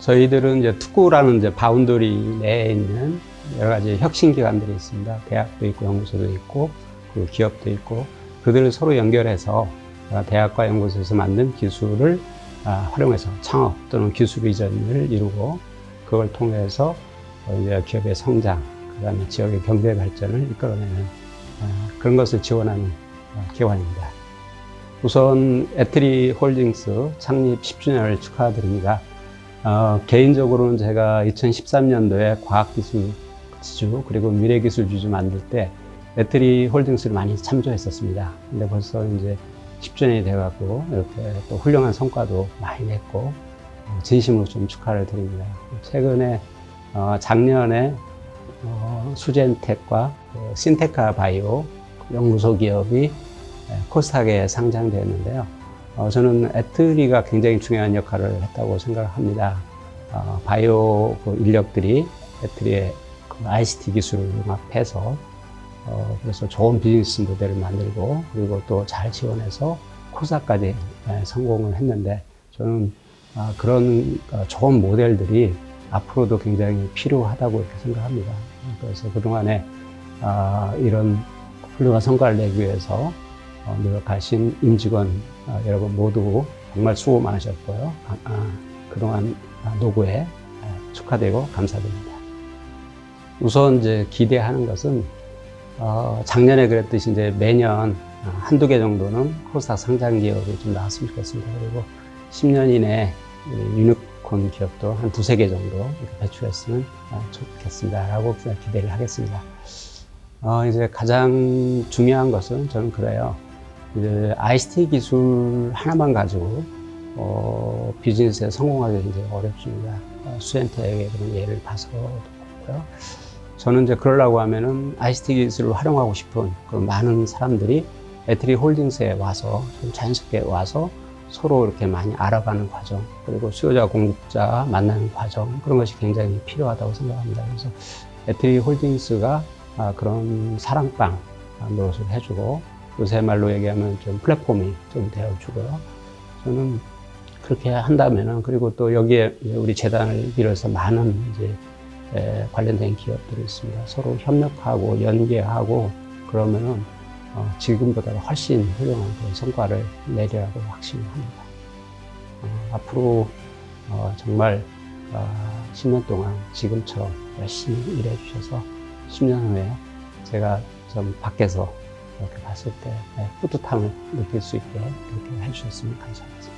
저희들은 이제 특구라는 이제 바운더리 내에 있는 여러 가지 혁신 기관들이 있습니다. 대학도 있고 연구소도 있고 그리고 기업도 있고 그들을 서로 연결해서 아, 대학과 연구소에서 만든 기술을 아, 활용해서 창업 또는 기술 이전을 이루고 그걸 통해서 어, 이제 기업의 성장, 그다음에 지역의 경제 발전을 이끌어내는 아, 그런 것을 지원하는 어, 기관입니다. 우선 에트리 홀딩스 창립 10주년을 축하드립니다. 어, 개인적으로는 제가 2013년도에 과학기술 지주 그리고 미래기술 주주 만들 때 에트리 홀딩스를 많이 참조했었습니다. 근데 벌써 이제 10주년이 돼갖고 이렇게 또 훌륭한 성과도 많이 냈고 어, 진심으로 좀 축하를 드립니다. 최근에 어, 작년에 어, 수젠텍과 그 신테카 바이오 연구소 기업이 예, 코스닥에 상장되었는데요. 어, 저는 에트리가 굉장히 중요한 역할을 했다고 생각합니다. 어, 바이오 그 인력들이 에트리의 그 ICT 기술을 융합해서 어, 그래서 좋은 비즈니스 모델을 만들고 그리고 또 잘 지원해서 코스닥까지 예, 성공을 했는데 저는 아, 그런 어, 좋은 모델들이 앞으로도 굉장히 필요하다고 이렇게 생각합니다. 그래서 그동안에 아, 이런 훌륭한 성과를 내기 위해서 어, 노력하신 임직원 어, 여러분 모두 정말 수고 많으셨고요. 아, 아, 그동안 아, 노고에 아, 축하드리고 감사드립니다. 우선 이제 기대하는 것은 어, 작년에 그랬듯이 이제 매년 어, 한두 개 정도는 코스닥 상장 기업이 좀 나왔으면 좋겠습니다. 그리고 10년 이내 이 유니콘 기업도 한 두세 개 정도 배출했으면 어, 좋겠습니다 라고 기대를 하겠습니다. 어, 이제 가장 중요한 것은 저는 그래요. 이제 ICT 기술 하나만 가지고 어, 비즈니스에 성공하기 굉장히 어렵습니다. 어, 수엔텍의 그런 예를 봐서 그렇고요. 저는 이제 그러려고 하면은 ICT 기술을 활용하고 싶은 그런 많은 사람들이 에트리 홀딩스에 와서 좀 자연스럽게 와서 서로 이렇게 많이 알아가는 과정 그리고 수요자 공급자 만나는 과정 그런 것이 굉장히 필요하다고 생각합니다. 그래서 에트리 홀딩스가 아, 그런 사랑방 노릇을 해주고 요새 말로 얘기하면 좀 플랫폼이 좀 되어주고요. 저는 그렇게 한다면은 그리고 또 여기에 우리 재단을 빌어서 많은 이제 에, 관련된 기업들이 있습니다. 서로 협력하고 연계하고 그러면은 어, 지금보다 훨씬 훌륭한 그런 성과를 내리라고 확신합니다. 어, 앞으로 어, 정말 어, 10년 동안 지금처럼 열심히 일해 주셔서 10년 후에 제가 좀 밖에서 이렇게 봤을 때 네, 뿌듯함을 느낄 수 있게 그렇게 해주셨으면 감사하겠습니다.